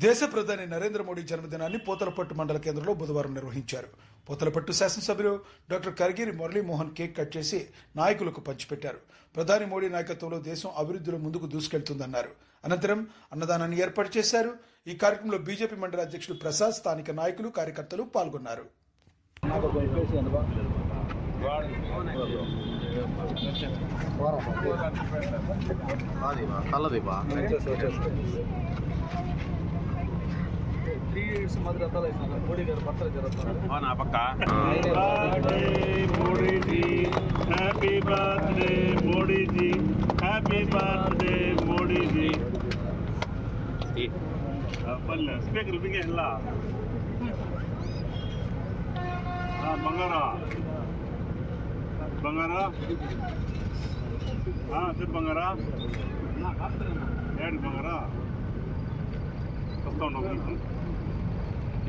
దేశ ప్రధాని నరేంద్ర మోడీ జన్మదినాన్ని పోతలపట్టు మండల కేంద్రంలో బుధవారం నిర్వహించారు పోతలపట్టు శాసనసభ్యులు doctor Kargiri Muralimohan cake cut చేసి నాయకులకు పంచిపెట్టారు ప్రధాని మోడీ నాయకత్వంలో దేశం అభివృద్ధిలో ముందుకు దూసుకెళ్తుందన్నారు అనంతరం అన్నదానాన్ని ఏర్పాటు చేశారు ఈ కార్యక్రమంలో బీజేపీ మండల అధ్యక్షుడు ప్రసాద్ స్థానిక నాయకులు కార్యకర్తలు పాల్గొన్నారు త్రీ ఇయర్స్ మాత్రం రథాలు వేసినారు మోడీ గారు బట్టలు జరుగుతున్నారు నా పక్క birthday, Modi ji. Happy birthday, Modi ji. Happy birthday, Modi ji. పల్లె స్పీకర్ పింగే ಇಲ್ಲ ಬಂಗಾರ ಬಂಗಾರ ಹಾಂ ಸರ್ ಬಂಗಾರ ಎರಡು ಬಂಗಾರ ಕಸ್ಕೊಂಡು ಹೋಗ್ಬೇಕು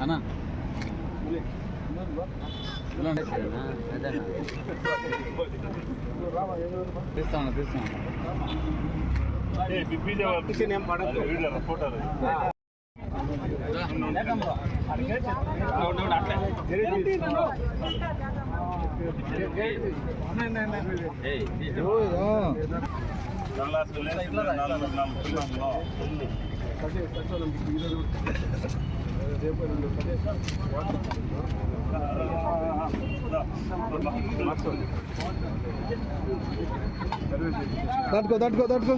அண்ணா. பேசுவாங்க பேசுவாங்க போட்டாரு దాటుకో దాటుకో దాటుకో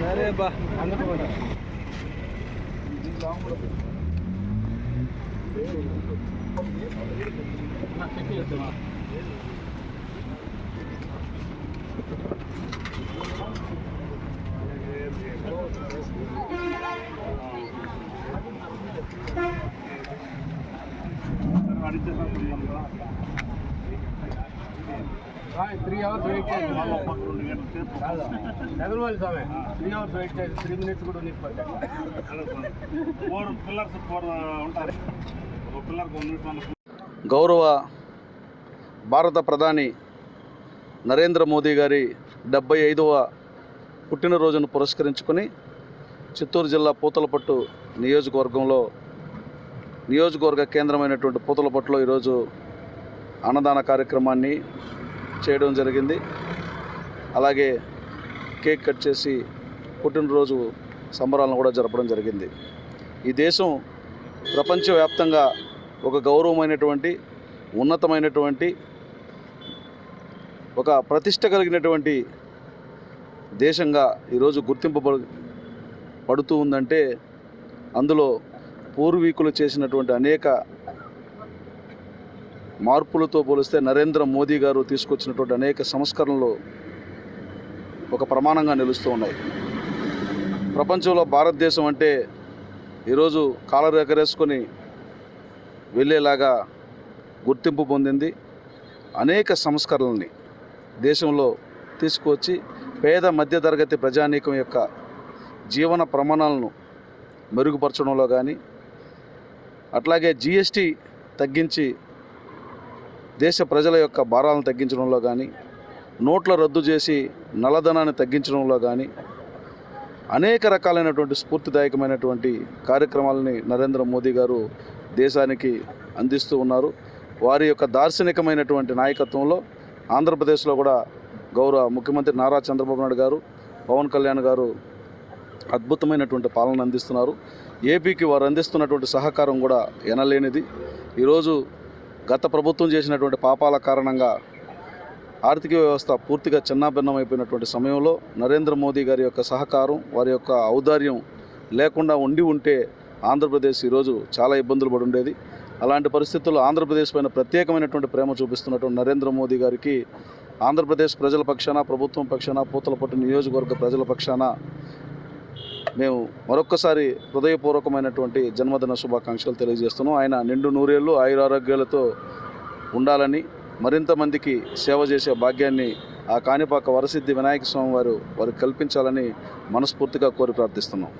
సరే బా అందుకో త్రీ అవర్స్ వెయిట్ చేయండి. చంద్రబాబు స్వామి త్రీ అవర్స్ వెయిట్ చేయండి. త్రీ మినిట్స్ కూడా నీకు పట్టాలి ఫోర్ పిల్లర్స్ ఫోర్ ఉంటారు. ఒక పిల్లర్కి వన్ మినిట్ గౌరవ భారత ప్రధాని నరేంద్ర మోదీ గారి డెబ్బై ఐదవ పుట్టినరోజును పురస్కరించుకొని చిత్తూరు జిల్లా పూతలపట్టు నియోజకవర్గంలో నియోజకవర్గ కేంద్రమైనటువంటి పూతలపట్టులో ఈరోజు అన్నదాన కార్యక్రమాన్ని చేయడం జరిగింది. అలాగే కేక్ కట్ చేసి పుట్టినరోజు సంబరాలను కూడా జరపడం జరిగింది. ఈ దేశం ప్రపంచవ్యాప్తంగా ఒక గౌరవమైనటువంటి ఉన్నతమైనటువంటి ఒక ప్రతిష్ట కలిగినటువంటి దేశంగా ఈరోజు గుర్తింపబడు పడుతూ ఉందంటే అందులో పూర్వీకులు చేసినటువంటి అనేక మార్పులతో పోలిస్తే నరేంద్ర మోదీ గారు తీసుకొచ్చినటువంటి అనేక సంస్కరణలు ఒక ప్రమాణంగా నిలుస్తూ ఉన్నాయి. ప్రపంచంలో భారతదేశం అంటే ఈరోజు కాలర్ ఎగరేసుకొని వెళ్ళేలాగా గుర్తింపు పొందింది. అనేక సంస్కరణల్ని దేశంలో తీసుకువచ్చి పేద మధ్యతరగతి ప్రజానీకం యొక్క జీవన ప్రమాణాలను మెరుగుపరచడంలో కానీ అట్లాగే జిఎస్టీ తగ్గించి దేశ ప్రజల యొక్క భారాలను తగ్గించడంలో కానీ నోట్ల రద్దు చేసి నల్లధనాన్ని తగ్గించడంలో కానీ అనేక రకాలైనటువంటి స్ఫూర్తిదాయకమైనటువంటి కార్యక్రమాలని నరేంద్ర మోదీ గారు దేశానికి అందిస్తూ ఉన్నారు. వారి యొక్క దార్శనికమైనటువంటి నాయకత్వంలో ఆంధ్రప్రదేశ్లో కూడా గౌరవ ముఖ్యమంత్రి నారా చంద్రబాబు నాయుడు గారు పవన్ కళ్యాణ్ గారు అద్భుతమైనటువంటి పాలన అందిస్తున్నారు. ఏపీకి వారు అందిస్తున్నటువంటి సహకారం కూడా ఎనలేనిది. ఈరోజు గత ప్రభుత్వం చేసినటువంటి పాపాల కారణంగా ఆర్థిక వ్యవస్థ పూర్తిగా చిన్నాభిన్నమైపోయినటువంటి సమయంలో నరేంద్ర మోదీ గారి యొక్క సహకారం వారి యొక్క ఔదార్యం లేకుండా ఉండి ఉంటే ఆంధ్రప్రదేశ్ ఈరోజు చాలా ఇబ్బందులు పడి ఉండేది అలాంటి పరిస్థితుల్లో ఆంధ్రప్రదేశ్ పైన ప్రత్యేకమైనటువంటి ప్రేమ చూపిస్తున్నటువంటి నరేంద్ర మోదీ గారికి ఆంధ్రప్రదేశ్ ప్రజల పక్షాన ప్రభుత్వం పక్షాన పూతలపట్టు నియోజకవర్గ ప్రజల పక్షాన మేము మరొక్కసారి హృదయపూర్వకమైనటువంటి జన్మదిన శుభాకాంక్షలు తెలియజేస్తున్నాం. ఆయన నిండు నూరేళ్ళు ఆయురారోగ్యాలతో ఉండాలని మరింత మందికి సేవ చేసే భాగ్యాన్ని ఆ కాణిపాక వరసిద్ధి వినాయక స్వామి వారు వారికి కల్పించాలని మనస్ఫూర్తిగా కోరి ప్రార్థిస్తున్నాం.